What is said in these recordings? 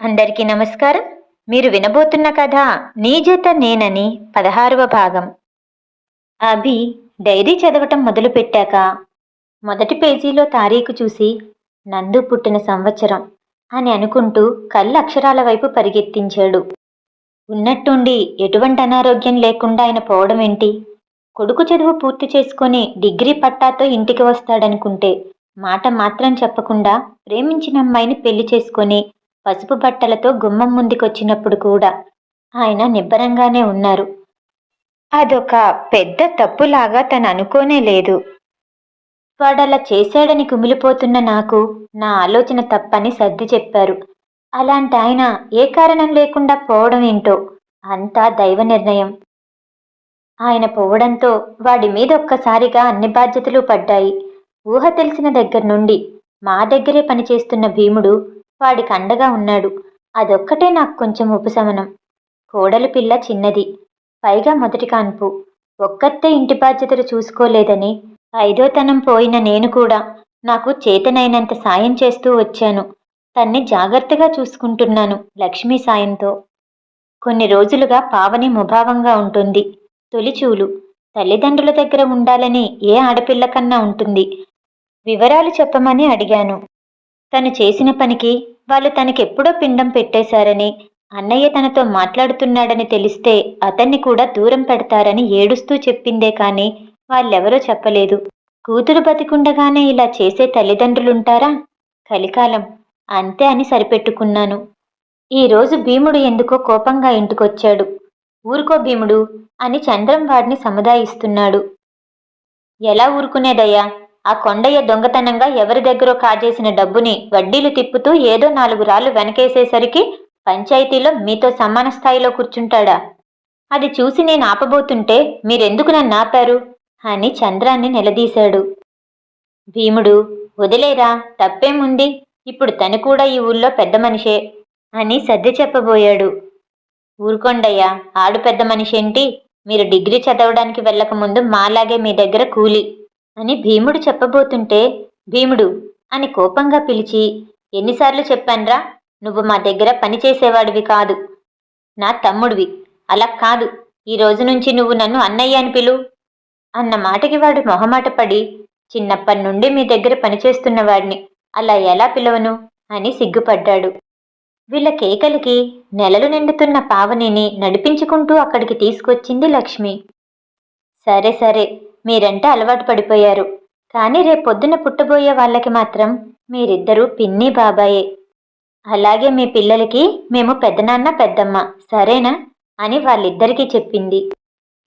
అందరికీ నమస్కారం. మీరు వినబోతున్న కథ నీ జత నేనని పదహారవ భాగం. అభి డైరీ చదవటం మొదలుపెట్టాక మొదటి పేజీలో తారీఖు చూసి నందు పుట్టిన సంవత్సరం అని అనుకుంటూ కళ్ళు అక్షరాల వైపు పరిగెత్తించాడు. ఉన్నట్టుండి ఎటువంటి అనారోగ్యం లేకుండా ఆయన పోవడం ఏంటి? కొడుకు చదువు పూర్తి చేసుకుని డిగ్రీ పట్టాతో ఇంటికి వస్తాడనుకుంటే మాట మాత్రం చెప్పకుండా ప్రేమించిన అమ్మాయిని పెళ్ళి చేసుకొని పసుపు బట్టలతో గుమ్మం ముందుకొచ్చినప్పుడు కూడా ఆయన నిబ్బరంగానే ఉన్నారు. అదొక పెద్ద తప్పులాగా తను అనుకోనే లేదు. వాడలా చేశాడని కుమిలిపోతున్న నాకు నా ఆలోచన తప్పని సర్ది చెప్పారు. అలాంటి ఆయన ఏ కారణం లేకుండా పోవడం ఏంటో అంతా దైవ నిర్ణయం. ఆయన పోవడంతో వాడి మీద ఒక్కసారిగా అన్ని బాధ్యతలు పడ్డాయి. ఊహ తెలిసిన దగ్గర నుండి మా దగ్గరే పనిచేస్తున్న భీముడు వాడికి అండగా ఉన్నాడు. అదొక్కటే నాకు కొంచెం ఉపశమనం. కోడలి పిల్ల చిన్నది. పైగా మొదటి కాన్పు. ఒక్కతే ఇంటి బాధ్యతలు చూసుకోలేదని ఐదోతనం పోయిన నేను కూడా నాకు చేతనైనంత సాయం చేస్తూ వచ్చాను. తన్ని జాగ్రత్తగా చూసుకుంటున్నాను లక్ష్మీ సాయంతో. కొన్ని రోజులుగా పావని ముభావంగా ఉంటుంది. తొలిచూలు. తల్లిదండ్రుల దగ్గర ఉండాలని ఏ ఆడపిల్ల కన్నా ఉంటుంది? వివరాలు చెప్పమని అడిగాను. తను చేసిన పనికి వాళ్ళు తనకెప్పుడో పిండం పెట్టేశారని అన్నయ్య తనతో మాట్లాడుతున్నాడని తెలిస్తే అతన్ని కూడా దూరం పెడతారని ఏడుస్తూ చెప్పిందే కాని వాళ్ళెవరో చెప్పలేదు. కూతురు బతికుండగానే ఇలా చేసే తల్లిదండ్రులుంటారా? కలికాలం. అంతే అని సరిపెట్టుకున్నాను. ఈరోజు భీముడు ఎందుకో కోపంగా ఇంటికొచ్చాడు. ఊరుకో భీముడు అని చంద్రం వాడిని సముదాయిస్తున్నాడు. ఎలా ఊరుకునేదయ్యా? ఆ కొండయ్య దొంగతనంగా ఎవరి దగ్గరో కాజేసిన డబ్బుని వడ్డీలు తిప్పుతూ ఏదో నాలుగు రాళ్ళు వెనకేసేసరికి పంచాయతీలో మీతో సమాన స్థాయిలో కూర్చుంటాడా? అది చూసి నేను ఆపబోతుంటే మీరెందుకు నన్ను ఆపారు? అని చంద్రాన్ని నిలదీశాడు. భీముడు వదిలేరా తప్పేముంది? ఇప్పుడు తను కూడా ఈ ఊళ్ళో పెద్ద మనిషే అని సర్ది చెప్పబోయాడు. ఊరుకోండయ్యా ఆడు పెద్ద మనిషేంటి? మీరు డిగ్రీ చదవడానికి వెళ్ళకముందు మాలాగే మీ దగ్గర కూలి. అని భీముడు చెప్పబోతుంటే భీముడు అని కోపంగా పిలిచి ఎన్నిసార్లు చెప్పాన్రా? నువ్వు మా దగ్గర పని చేసేవాడివి కాదు. నా తమ్ముడివి. అలా కాదు. ఈ రోజు నుంచి నువ్వు నన్ను అన్నయ్య అని పిలు. అన్న మాటకి వాడు మొహమాట పడి చిన్నప్పటి నుండి మీ దగ్గర పనిచేస్తున్న వాడిని. అలా ఎలా పిలవను? అని సిగ్గుపడ్డాడు. వీళ్ళ కేకలకి నెలలు నిండుతున్న పావనిని నడిపించుకుంటూ అక్కడికి తీసుకొచ్చింది లక్ష్మి. సరే సరే. మీరంటే అలవాటు పడిపోయారు. కానీ రేపొద్దున పుట్టబోయే వాళ్ళకి మాత్రం మీరిద్దరూ పిన్ని బాబాయే. అలాగే మీ పిల్లలకి మేము పెద్దనాన్న పెద్దమ్మ సరేనా? అని వాళ్ళిద్దరికీ చెప్పింది.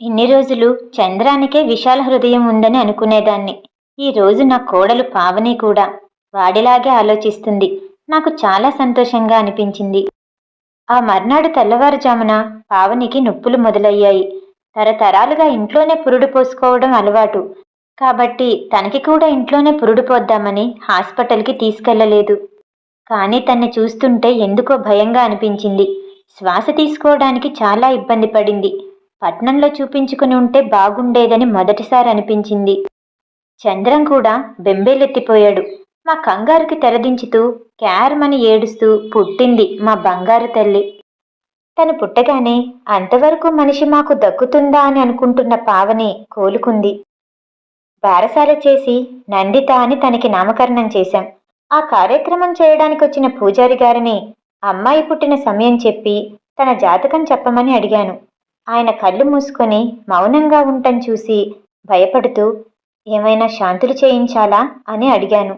ఇన్ని రోజులు చంద్రానికే విశాల హృదయం ఉందని అనుకునేదాన్ని. ఈ రోజు నా కోడలు పావని కూడా. వాడిలాగే ఆలోచిస్తుంది. నాకు చాలా సంతోషంగా అనిపించింది. ఆ మర్నాడు తెల్లవారుజామున పావనికి నొప్పులు మొదలయ్యాయి. తరతరాలుగా ఇంట్లోనే పురుడు పోసుకోవడం అలవాటు. కాబట్టి తనకి కూడా ఇంట్లోనే పురుడు పోద్దామని హాస్పిటల్కి తీసుకెళ్ళలేదు. కానీ తన్ని చూస్తుంటే ఎందుకో భయంగా అనిపించింది. శ్వాస తీసుకోవడానికి చాలా ఇబ్బంది పడింది. పట్నంలో చూపించుకుని ఉంటే బాగుండేదని మొదటిసారి అనిపించింది. చంద్రం కూడా బెంబేలెత్తిపోయాడు. మా కంగారుకి తెరదించుతూ క్యారమని ఏడుస్తూ పుట్టింది మా బంగారు తల్లి. తను పుట్టగానే అంతవరకు మనిషి మాకు దక్కుతుందా అని అనుకుంటున్న పావని కోలుకుంది. బారసాల చేసి నందిత అని తనకి నామకరణం చేశాం. ఆ కార్యక్రమం చేయడానికి వచ్చిన పూజారి గారిని అమ్మాయి పుట్టిన సమయం చెప్పి తన జాతకం చెప్పమని అడిగాను. ఆయన కళ్ళు మూసుకొని మౌనంగా ఉండటం చూసి భయపడుతూ ఏమైనా శాంతులు చేయించాలా? అని అడిగాను.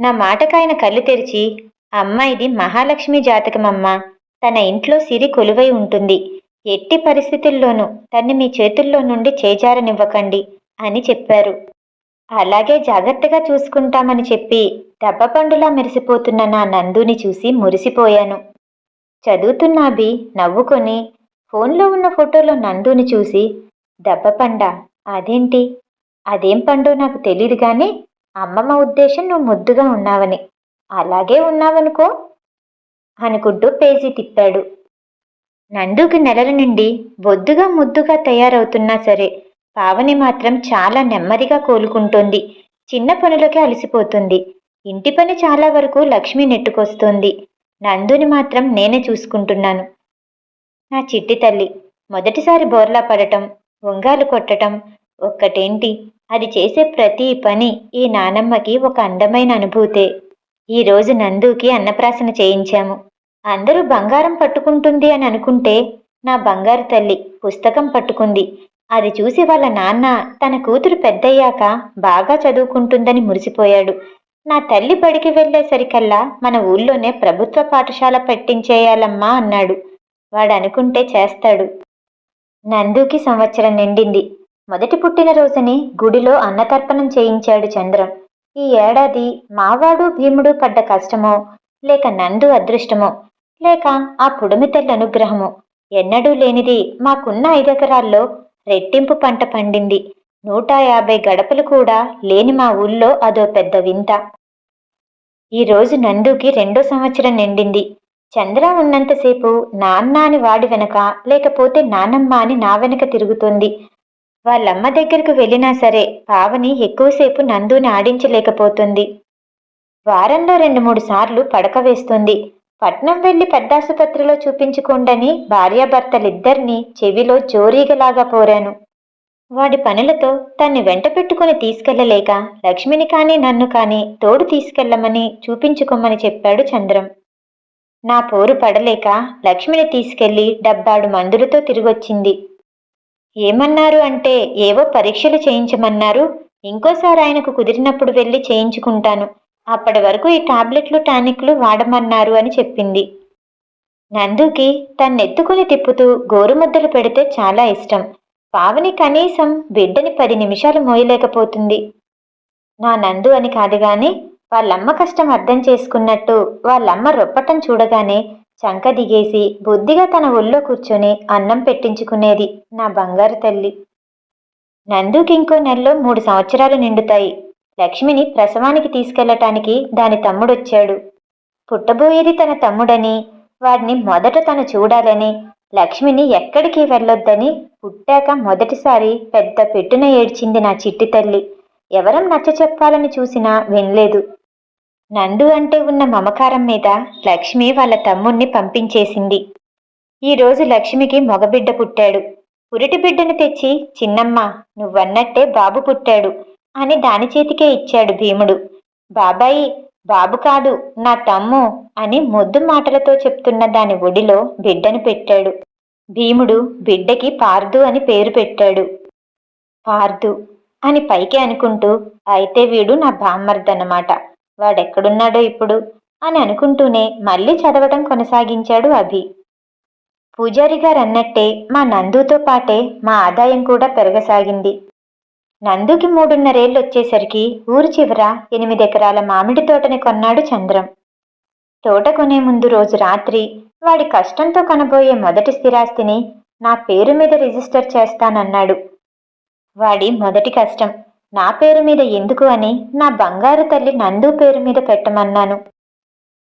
నా మాటకాయన కళ్ళు తెరిచి అమ్మాయిది మహాలక్ష్మి జాతకమమ్మా తన ఇంట్లో సిరి కొలువై ఉంటుంది. ఎట్టి పరిస్థితుల్లోనూ తన్ని మీ చేతుల్లో నుండి చేజారనివ్వకండి అని చెప్పారు. అలాగే జాగ్రత్తగా చూసుకుంటామని చెప్పి దెబ్బపండులా మెరిసిపోతున్న నా నందుని చూసి మురిసిపోయాను. చదువుతున్న అభి నవ్వుకొని ఫోన్లో ఉన్న ఫోటోలో నందుని చూసి దెబ్బపండ అదేంటి? అదేం పండు నాకు తెలియదు కానీ అమ్మమ్మ ఉద్దేశం నువ్వు ముద్దుగా ఉన్నావని. అలాగే ఉన్నావనుకో. అనుకుంటూ పేజీ తిప్పాడు. నందుకి నెలల నుండి బొద్దుగా ముద్దుగా తయారవుతున్నా సరే పావని మాత్రం చాలా నెమ్మదిగా కోలుకుంటోంది. చిన్న పనులకే అలసిపోతుంది. ఇంటి పని చాలా వరకు లక్ష్మి నెట్టుకొస్తోంది. నందుని మాత్రం నేనే చూసుకుంటున్నాను. నా చిట్టి తల్లి మొదటిసారి బోర్లా పడటం ఉంగాలు కొట్టటం ఒక్కటేంటి? అది చేసే ప్రతి పని ఈ నానమ్మకి ఒక అందమైన అనుభూతే. ఈరోజు నందుకి అన్నప్రాసన చేయించాము. అందరూ బంగారం పట్టుకుంటుంది అని అనుకుంటే నా బంగారు తల్లి పుస్తకం పట్టుకుంది. అది చూసి వాళ్ళ నాన్న తన కూతురు పెద్దయ్యాక బాగా చదువుకుంటుందని మురిసిపోయాడు. నా తల్లి బడికి వెళ్ళేసరికల్లా మన ఊళ్ళోనే ప్రభుత్వ పాఠశాల పెట్టించేయాలమ్మా అన్నాడు. వాడు అనుకుంటే చేస్తాడు. నందుకి సంవత్సరం నిండింది. మొదటి పుట్టినరోజుని గుడిలో అన్నతర్పణం చేయించాడు చంద్రం. ఈ ఏడాది మావాడు భీముడు పడ్డ కష్టమో లేక నందు అదృష్టమో లేక ఆ పుడమి అనుగ్రహము అనుగ్రహమో ఎన్నడూ లేనిది మాకున్న ఐదెకరాల్లో రెట్టింపు పంట పండింది. నూట యాభై గడపలు కూడా లేని మా ఊళ్ళో అదో పెద్ద వింత. ఈరోజు నందుకి రెండో సంవత్సరం నిండింది. చంద్ర ఉన్నంతసేపు నాన్న అని వాడి వెనక లేకపోతే నానమ్మ అని నా వెనక తిరుగుతుంది. వాళ్ళమ్మ దగ్గరకు వెళ్ళినా సరే పావని ఎక్కువసేపు నందుని ఆడించలేకపోతుంది. వారంలో రెండు మూడు సార్లు పడక వేస్తుంది. పట్నం వెళ్ళి పెద్దాసుపత్రిలో చూపించుకోండని భార్యాభర్తలిద్దరినీ చెవిలో జోరీగలాగా పోరాను. వాడి పనులతో తన్ని వెంట పెట్టుకుని తీసుకెళ్ళలేక లక్ష్మిని కానీ నన్ను కానీ తోడు తీసుకెళ్ళమని చూపించుకోమని చెప్పాడు చంద్రం. నా పోరు పడలేక లక్ష్మిని తీసుకెళ్ళి డబ్బాడు మందులతో తిరిగొచ్చింది. ఏమన్నారు అంటే ఏవో పరీక్షలు చేయించమన్నారు. ఇంకోసారి ఆయనకు కుదిరినప్పుడు వెళ్ళి చేయించుకుంటాను. అప్పటి వరకు ఈ టాబ్లెట్లు టానిక్లు వాడమన్నారు అని చెప్పింది. నందుకి తన్నెత్తుకుని తిప్పుతూ గోరుముద్దలు పెడితే చాలా ఇష్టం. పావని కనీసం బిడ్డని పది నిమిషాలు మోయలేకపోతుంది. నా నందు అని కాదు గాని వాళ్ళమ్మ కష్టం అర్థం చేసుకున్నట్టు వాళ్ళమ్మ రొప్పటం చూడగానే చంక దిగేసి బుద్ధిగా తన ఒళ్ళో కూర్చొని అన్నం పెట్టించుకునేది నా బంగారు తల్లి. నందుకింకో నెలలో మూడు సంవత్సరాలు నిండుతాయి. లక్ష్మిని ప్రసవానికి తీసుకెళ్ళటానికి దాని తమ్ముడొచ్చాడు. పుట్టబోయేది తన తమ్ముడని వాడిని మొదట తను చూడాలని లక్ష్మిని ఎక్కడికి వెళ్ళొద్దని పుట్టాక మొదటిసారి పెద్ద పెట్టున ఏడ్చింది నా చిట్టి తల్లి. ఎవరం నచ్చ చెప్పాలని చూసినా వినలేదు. నందు అంటే ఉన్న మమకారం మీద లక్ష్మి వాళ్ళ తమ్ముణ్ణి పంపించేసింది. ఈరోజు లక్ష్మికి మగబిడ్డ పుట్టాడు. పురిటి బిడ్డను తెచ్చి చిన్నమ్మ నువ్వన్నట్టే బాబు పుట్టాడు అని దాని చేతికే ఇచ్చాడు భీముడు. బాబాయి బాబు కాదు నా తమ్ము అని ముద్దు మాటలతో చెప్తున్న దాని ఒడిలో బిడ్డను పెట్టాడు. భీముడు బిడ్డకి పార్దు అని పేరు పెట్టాడు. పార్దు అని పైకి అనుకుంటూ అయితే వీడు నా బామ్మర్దన్నమాట. వాడెక్కడున్నాడో ఇప్పుడు? అని అనుకుంటూనే మళ్ళీ చదవటం కొనసాగించాడు అభి. పూజారి గారు అన్నట్టే మా నందుతో పాటే మా ఆదాయం కూడా పెరగసాగింది. నందుకి మూడున్నరేళ్ళు వచ్చేసరికి ఊరు చివర ఎనిమిది ఎకరాల మామిడి తోటని కొన్నాడు చంద్రం. తోట కొనే ముందు రోజు రాత్రి వాడి కష్టంతో కనబోయే మొదటి స్థిరాస్తిని నా పేరు మీద రిజిస్టర్ చేస్తానన్నాడు. వాడి మొదటి కష్టం నా పేరు మీద ఎందుకు అని నా బంగారు తల్లి నందు పేరు మీద పెట్టమన్నాను.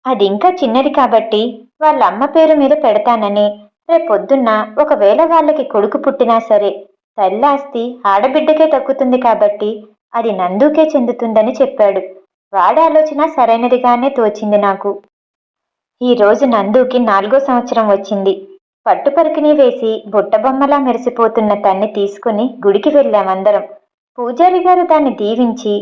అది ఇంకా చిన్నది కాబట్టి వాళ్ళ అమ్మ పేరు మీద పెడతానని రేపొద్దున్న ఒకవేళ వాళ్ళకి కొడుకు పుట్టినా సరే తల్లాస్తి ఆడబిడ్డకే తక్కుతుంది కాబట్టి అది నందుకే చెందుతుందని చెప్పాడు. వాడి ఆలోచన సరైనదిగానే తోచింది నాకు. ఈ రోజు నందుకి నాలుగో సంవత్సరం వచ్చింది. పట్టుపరికిని వేసి బుట్టబొమ్మలా మెరిసిపోతున్న తన్ని తీసుకుని గుడికి వెళ్ళామందరం పూజారి గారు దాన్ని దీవించి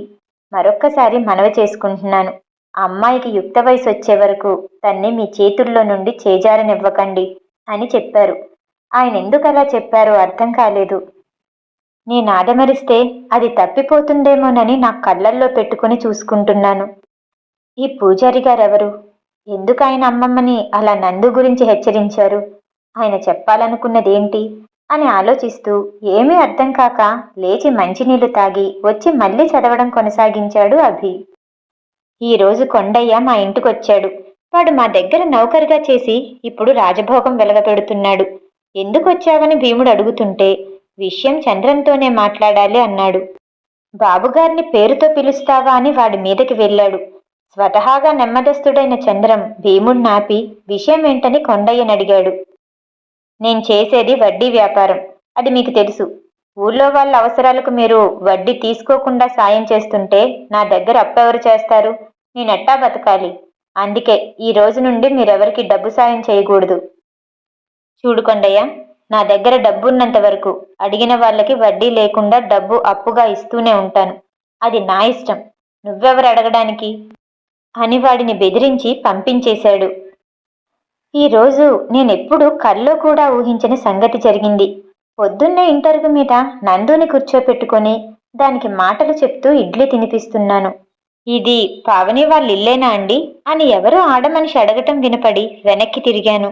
మరొక్కసారి మనవి చేసుకుంటున్నాను. అమ్మాయికి యుక్త వయసు వచ్చే వరకు తన్ని మీ చేతుల్లో నుండి చేజారనివ్వకండి అని చెప్పారు. ఆయన ఎందుకు అలా చెప్పారో అర్థం కాలేదు. నేను ఆదమరిస్తే అది తప్పిపోతుందేమోనని నా కళ్ళల్లో పెట్టుకుని చూసుకుంటున్నాను. ఈ పూజారి గారెవరు? ఎందుకు ఆయన అమ్మమ్మని అలా నందు గురించి హెచ్చరించారు? ఆయన చెప్పాలనుకున్నదేంటి? అని ఆలోచిస్తూ ఏమీ అర్థం కాక లేచి మంచినీళ్ళు తాగి వచ్చి మళ్ళీ చదవడం కొనసాగించాడు అభి. ఈరోజు కొండయ్య మా ఇంటికొచ్చాడు. వాడు మా దగ్గర నౌకరుగా చేసి ఇప్పుడు రాజభోగం వెలగపెడుతున్నాడు. ఎందుకు వచ్చావని భీముడు అడుగుతుంటే విషయం చంద్రంతోనే మాట్లాడాలి అన్నాడు. బాబుగారిని పేరుతో పిలుస్తావా అని వాడి మీదకి వెళ్ళాడు. స్వతహాగా నెమ్మదస్తుడైన చంద్రం భీముడు నాపి విషయం ఏంటని కొండయ్యని అడిగాడు. నేను చేసేది వడ్డీ వ్యాపారం. అది మీకు తెలుసు. ఊళ్ళో వాళ్ళ అవసరాలకు మీరు వడ్డీ తీసుకోకుండా సాయం చేస్తుంటే నా దగ్గర అప్పెవరు చేస్తారు? నేనెట్టా బతకాలి. అందుకే ఈ రోజు నుండి మీరెవరికి డబ్బు సాయం చేయకూడదు. చూడుకొండయ్య నా దగ్గర డబ్బున్నంత వరకు అడిగిన వాళ్ళకి వడ్డీ లేకుండా డబ్బు అప్పుగా ఇస్తూనే ఉంటాను. అది నా ఇష్టం. నువ్వెవరు అడగడానికి? అని వాడిని బెదిరించి పంపించేశాడు. ఈరోజు నేనెప్పుడు కల్లో కూడా ఊహించిన సంగతి జరిగింది. పొద్దున్నే ఇంటర్వ్యూ మీద నందుని కూర్చోపెట్టుకొని దానికి మాటలు చెప్తూ ఇడ్లీ తినిపిస్తున్నాను. ఇది పావని వాళ్ళ ఇల్లేనా అండి? అని ఎవరో ఆడమనిషి అడగటం వినపడి వెనక్కి తిరిగాను.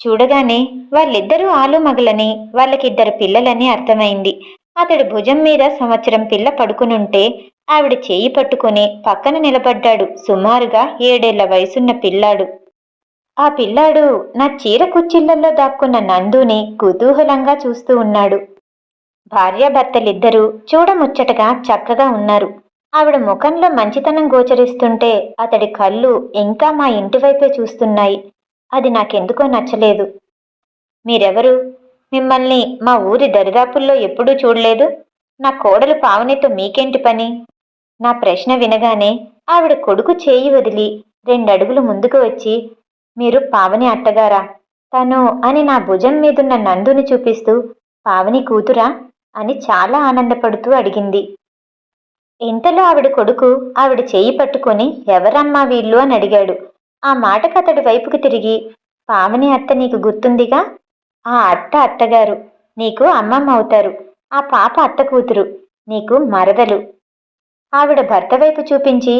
చూడగానే వాళ్ళిద్దరూ ఆలు మగలని వాళ్ళకిద్దరు పిల్లలని అర్థమైంది. అతడు భుజం మీద సంవత్సరం పిల్ల పడుకునుంటే ఆవిడ చేయి పట్టుకుని పక్కన నిలబడ్డాడు. సుమారుగా ఏడేళ్ళ వయసున్న పిల్లాడు. ఆ పిల్లాడు నా చీర కుచ్చిళ్ళలో దాక్కున్న నందుని కుతూహలంగా చూస్తూ ఉన్నాడు. భార్యాభర్తలిద్దరూ చూడముచ్చటగా చక్కగా ఉన్నారు. ఆవిడ ముఖంలో మంచితనం గోచరిస్తుంటే అతడి కళ్ళు ఇంకా మా ఇంటివైపే చూస్తున్నాయి. అది నాకెందుకో నచ్చలేదు. మీరెవరు? మిమ్మల్ని మా ఊరి దరిదాపుల్లో ఎప్పుడూ చూడలేదు? నా కోడలు పావనితో మీకేంటి పని? నా ప్రశ్న వినగానే ఆవిడ కొడుకు చేయి వదిలి రెండడుగులు ముందుకు వచ్చి మీరు పావని అత్తగారా? తను అని నా భుజం మీదున్న నందుని చూపిస్తూ పావని కూతురా అని చాలా ఆనందపడుతూ అడిగింది. ఇంతలో ఆవిడ కొడుకు ఆవిడ చేయి పట్టుకొని ఎవరమ్మా వీళ్ళు అని అడిగాడు. ఆ మాటకు అతడి వైపుకి తిరిగి పావని అత్త నీకు గుర్తుందిగా? ఆ అత్త అత్తగారు నీకు అమ్మమ్మ అవుతారు. ఆ పాప అత్త కూతురు నీకు మరదలు. ఆవిడ భర్త వైపు చూపించి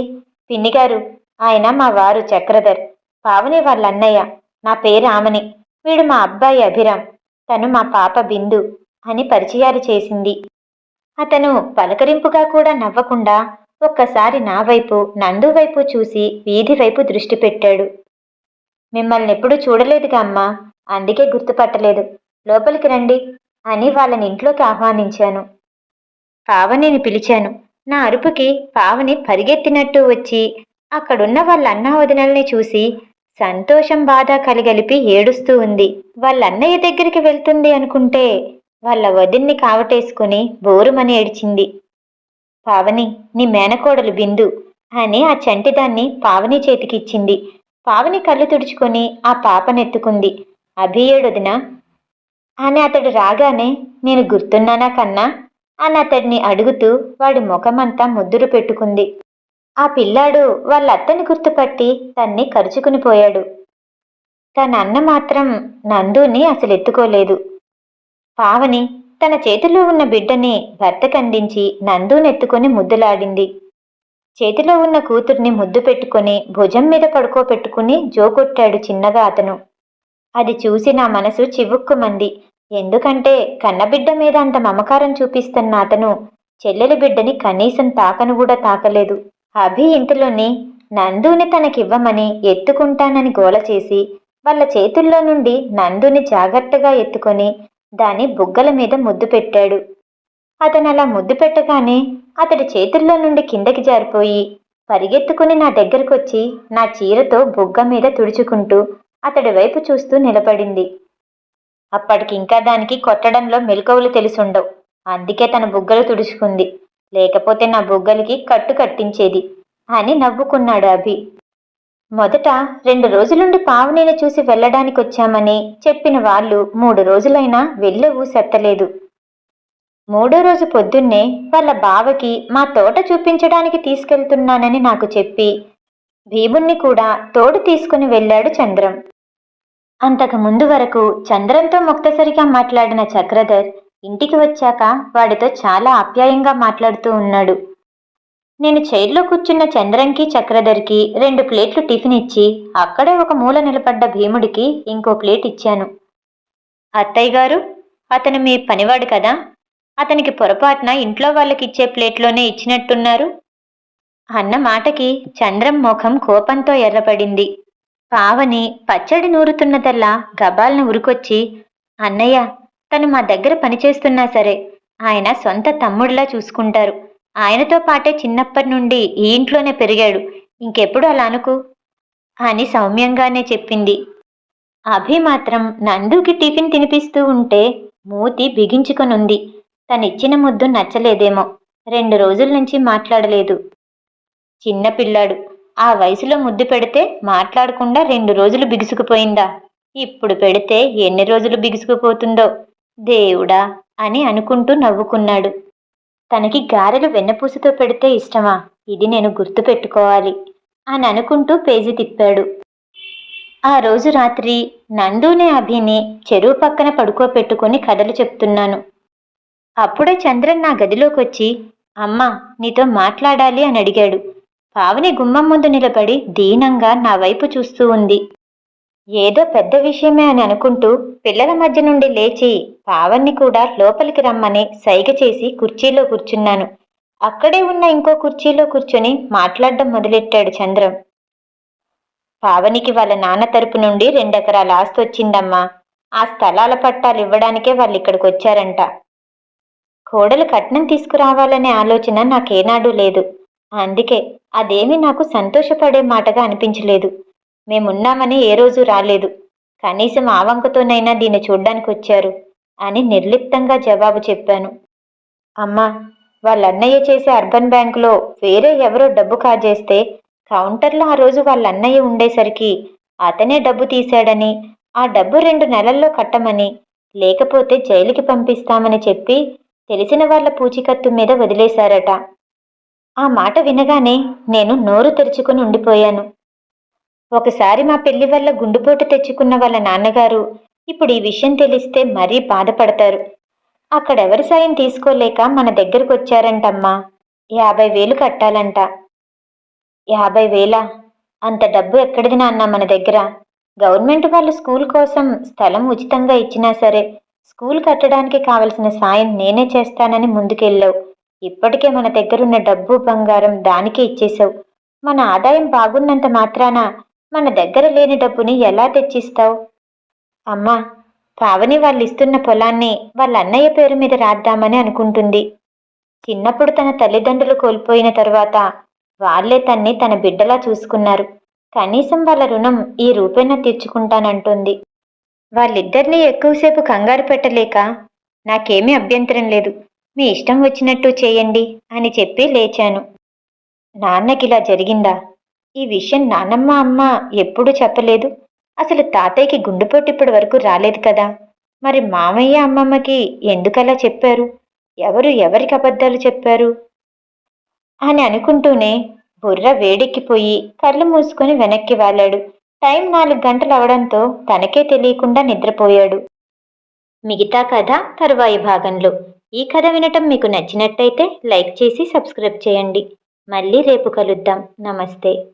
పిన్నిగారు ఆయన మా వారు చక్రధర్. పావని వాళ్ళ అన్నయ్య నా పేరు ఆమని. వీడు మా అబ్బాయి అభిరామ్. తను మా పాప బిందు అని పరిచయాలు చేసింది. అతను పలకరింపుగా కూడా నవ్వకుండా ఒక్కసారి నా వైపు నందు వైపు చూసి వీధి వైపు దృష్టి పెట్టాడు. మిమ్మల్ని ఎప్పుడూ చూడలేదుగా అమ్మా. అందుకే గుర్తుపట్టలేదు. లోపలికి రండి అని వాళ్ళని ఇంట్లోకి ఆహ్వానించాను. పావనిని పిలిచాను. నా అరుపుకి పావని పరిగెత్తినట్టు వచ్చి అక్కడున్న వాళ్ళ అన్నా వదినల్ని చూసి సంతోషం బాధ కలిగలిపి ఏడుస్తూ ఉంది. వాళ్ళ అన్నయ్య దగ్గరికి వెళ్తుంది అనుకుంటే వాళ్ళ వదిన్ని కావటేసుకుని బోరుమని ఏడ్చింది. పావని నీ మేనకోడలు బిందు అని ఆ చంటిదాన్ని పావని చేతికిచ్చింది. పావని కళ్ళు తుడుచుకొని ఆ పాపనెత్తుకుంది. అభియేడుదిన అని అతడు రాగానే నేను గుర్తున్నానా కన్నా? అని అతడిని అడుగుతూ వాడి ముఖమంతా ముద్దురు పెట్టుకుంది. ఆ పిల్లాడు వాళ్ళ అత్తని గుర్తుపట్టి తన్ని కరుచుకుని పోయాడు. తన అన్న మాత్రం నందుని అసలు ఎత్తుకోలేదు పావని తన చేతిలో ఉన్న బిడ్డని భర్తకందించి నందునెత్తుకుని ముద్దులాడింది. చేతిలో ఉన్న కూతుర్ని ముద్దు పెట్టుకుని భుజం మీద పడుకోబెట్టుకుని జోకొట్టాడు చిన్నగా అతను. అది చూసి నా మనసు చివుక్కుమంది. ఎందుకంటే కన్నబిడ్డ మీద అంత మమకారం చూపిస్తున్న అతను చెల్లెలి బిడ్డని కనీసం తాకను కూడా తాకలేదు. అభి ఇంటిలోని నందుని తనకివ్వమని ఎత్తుకుంటానని గోల చేసి వాళ్ళ చేతుల్లో నుండి నందుని జాగ్రత్తగా ఎత్తుకొని దాని బుగ్గల మీద ముద్దు పెట్టాడు. అతను అలా ముద్దు పెట్టగానే అతడి చేతుల్లో నుండి కిందకి జారిపోయి పరిగెత్తుకుని నా దగ్గరకొచ్చి నా చీరతో బుగ్గ మీద తుడుచుకుంటూ అతడి వైపు చూస్తూ నిలబడింది. అప్పటికి ఇంకా దానికి కొట్టడంలో మెలకువలు తెలుసుండవు. అందుకే తన బుగ్గలు తుడుచుకుంది. లేకపోతే నా బుగ్గలకి కట్టు కట్టించేది అని నవ్వుకున్నాడు అభి. మొదట రెండు రోజులుండి పావనిని చూసి వెళ్ళడానికి వచ్చామని చెప్పిన వాళ్ళు మూడు రోజులైనా వెళ్ళే ఊసెత్తలేదు మూడో రోజు పొద్దున్నే వాళ్ళ బావకి మా తోట చూపించడానికి తీసుకెళ్తున్నానని నాకు చెప్పి భీముణ్ణి కూడా తోడు తీసుకుని వెళ్ళాడు చంద్రం. అంతకు ముందు వరకు చంద్రంతో ముక్తసరిగా మాట్లాడిన చక్రధర్ ఇంటికి వచ్చాక వాడితో చాలా ఆప్యాయంగా మాట్లాడుతూ ఉన్నాడు. నేను చైర్లో కూర్చున్న చంద్రంకి చక్రధర్కి రెండు ప్లేట్లు టిఫిన్ ఇచ్చి అక్కడే ఒక మూల నిలబడ్డ భీముడికి ఇంకో ప్లేట్ ఇచ్చాను. అత్తయ్య గారు అతను మీ పనివాడు కదా? అతనికి పొరపాటున ఇంట్లో వాళ్ళకి ఇచ్చే ప్లేట్లోనే ఇచ్చినట్టున్నారు? అన్న మాటకి చంద్రం ముఖం కోపంతో ఎర్రపడింది. పావని పచ్చడి నూరుతున్నదల్లా గబాల్ని ఉరుకొచ్చి అన్నయ్య తను మా దగ్గర పనిచేస్తున్నా సరే. ఆయన సొంత తమ్ముడిలా చూసుకుంటారు. ఆయనతో పాటే చిన్నప్పటి నుండి ఈ ఇంట్లోనే పెరిగాడు. ఇంకెప్పుడు అలా అనుకు? అని సౌమ్యంగానే చెప్పింది. అభి మాత్రం నందుకి టిఫిన్ తినిపిస్తూ ఉంటే మూతి బిగించుకొనుంది. తనిచ్చిన ముద్దు నచ్చలేదేమో. రెండు రోజుల నుంచి మాట్లాడలేదు. చిన్న పిల్లాడు. ఆ వయసులో ముద్దు పెడితే మాట్లాడకుండా రెండు రోజులు బిగుసుకుపోయిందా? ఇప్పుడు పెడితే ఎన్ని రోజులు బిగుసుకుపోతుందో? దేవుడా అని అనుకుంటూ నవ్వుకున్నాడు. తనకి గారెలు వెన్నపూసతో పెడితే ఇష్టమా? ఇది నేను గుర్తు పెట్టుకోవాలి అని అనుకుంటూ పేజీ తిప్పాడు. ఆ రోజు రాత్రి నందునే అభిని చెరువు పక్కన పడుకోపెట్టుకుని కథలు చెప్తున్నాను. అప్పుడే చంద్రన్ నా గదిలోకి వచ్చి అమ్మా నీతో మాట్లాడాలి అని అడిగాడు. పావని గుమ్మం ముందు నిలబడి దీనంగా నా వైపు చూస్తూ ఉంది. ఏదో పెద్ద విషయమే అని అనుకుంటూ పిల్లల మధ్య నుండి లేచి పావన్ని కూడా లోపలికి రమ్మని సైగ చేసి కుర్చీలో కూర్చున్నాను. అక్కడే ఉన్న ఇంకో కుర్చీలో కూర్చొని మాట్లాడడం మొదలెట్టాడు చంద్రం. పావనికి వాళ్ళ నాన్న తరపు నుండి రెండెకరాల ఆస్తి వచ్చిందమ్మా. ఆ స్థలాల పట్టాలు ఇవ్వడానికే వాళ్ళు ఇక్కడికి వచ్చారంట. కోడలు కట్నం తీసుకురావాలనే ఆలోచన నాకేనాడూ లేదు. అందుకే అదేమీ నాకు సంతోషపడే మాటగా అనిపించలేదు. మేమున్నామని ఏ రోజు రాలేదు. కనీసం ఆ వంకతోనైనా దీన్ని చూడ్డానికి వచ్చారు అని నిర్లిప్తంగా జవాబు చెప్పాను. అమ్మా వాళ్ళ అన్నయ్య చేసే అర్బన్ బ్యాంకులో వేరే ఎవరో డబ్బు కాజేస్తే కౌంటర్లో ఆ రోజు వాళ్ళ అన్నయ్య ఉండేసరికి అతనే డబ్బు తీశాడని ఆ డబ్బు రెండు నెలల్లో కట్టమని లేకపోతే జైలుకి పంపిస్తామని చెప్పి తెలిసిన వాళ్ళ పూచికత్తు మీద వదిలేశారట. ఆ మాట వినగానే నేను నోరు తెరుచుకుని ఉండిపోయాను. ఒకసారి మా పెళ్ళి వల్ల గుండుపోటు తెచ్చుకున్న వాళ్ళ నాన్నగారు ఇప్పుడు ఈ విషయం తెలిస్తే మరీ బాధపడతారు. అక్కడెవరి సాయం తీసుకోలేక మన దగ్గరకు వచ్చారంటమ్మా. యాభై వేలు కట్టాలంట. యాభై వేలా? అంత డబ్బు ఎక్కడిది నాన్న మన దగ్గర? గవర్నమెంట్ వాళ్ళు స్కూల్ కోసం స్థలం ఉచితంగా ఇచ్చినా సరే స్కూల్ కట్టడానికి కావలసిన సాయం నేనే చేస్తానని ముందుకెళ్ళావు. ఇప్పటికే మన దగ్గరున్న డబ్బు బంగారం దానికే ఇచ్చేశావు. మన ఆదాయం బాగున్నంత మాత్రాన మన దగ్గర లేని డబ్బుని ఎలా తెచ్చిస్తావు? అమ్మా పావని వాళ్ళు ఇస్తున్న పొలాన్ని వాళ్ళ అన్నయ్య పేరు మీద రాద్దామని అనుకుంటుంది. చిన్నప్పుడు తన తల్లిదండ్రులు కోల్పోయిన తరువాత వాళ్ళే తన్ని తన బిడ్డలా చూసుకున్నారు. కనీసం వాళ్ళ రుణం ఈ రూపేణ తీర్చుకుంటానంటుంది. వాళ్ళిద్దరినీ ఎక్కువసేపు కంగారు పెట్టలేక నాకేమీ అభ్యంతరం లేదు. మీ ఇష్టం వచ్చినట్టు చేయండి అని చెప్పి లేచాను. నాన్నకిలా జరిగిందా? ఈ విషయం నానమ్మ అమ్మ ఎప్పుడూ చెప్పలేదు. అసలు తాతయ్యకి గుండెపోటు ఇప్పటి వరకు రాలేదు కదా. మరి మామయ్య అమ్మమ్మకి ఎందుకలా చెప్పారు? ఎవరు ఎవరికి అబద్ధాలు చెప్పారు? అని అనుకుంటూనే బుర్ర వేడెక్కిపోయి కళ్ళు మూసుకొని వెనక్కి వాలాడు. టైం నాలుగు గంటలు అవడంతో తనకే తెలియకుండా నిద్రపోయాడు. మిగతా కథ తరువాయి భాగంలో. ఈ కథ వినటం మీకు నచ్చినట్టయితే లైక్ చేసి సబ్స్క్రైబ్ చేయండి. మళ్ళీ రేపు కలుద్దాం. నమస్తే.